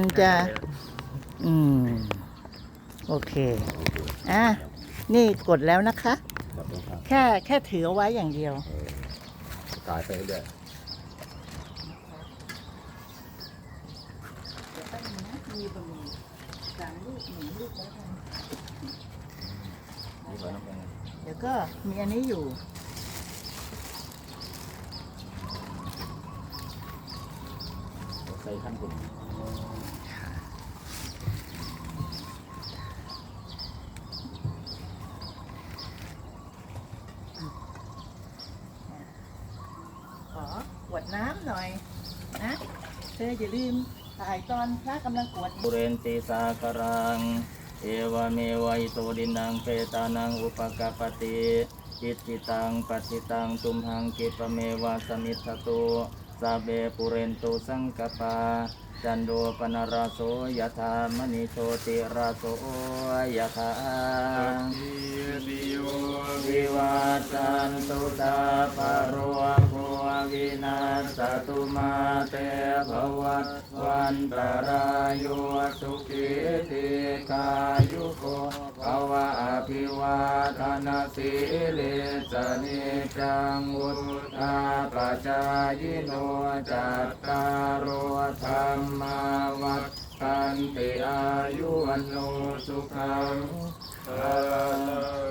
มันจะอืม โอเค อะ นี่กดแล้วนะคะจับตรงข้างแค่แค่ถือเอาไว้อย่างเดียวเออกายไปเรื่อยมีบะหมี่สามลูกหนึ่งลูกแล้วกันนี่ก่อนน้ำมันเดี๋ยวก็มีอันนี้อยู่ ใส่ขั้นกุ่นขอขวดน้ำหน่อยนะ เธออย่าลืมถ่ายตอนพระกำลังกวดปุเรนติสากรัง เอวเมวัยโตดินังเปตานังอุปกปปติจิตติตังปัจิตังตุมหังกิปะเมวะสมิทธตุ สาเบปุเรนตุสังกปาจันโดปนราโสยถามณิโชติราโสยถาวิวัตสันตุตาปโรโควิ นาสตุมาเตภวัตวันตรายโยสุขิติกายุโกภวะอภิวาทนาสิเลสนิจังวุฒาปจายโนจัตตารโอธรรมาวัฏตันติอายุวันโนสุขังพลัง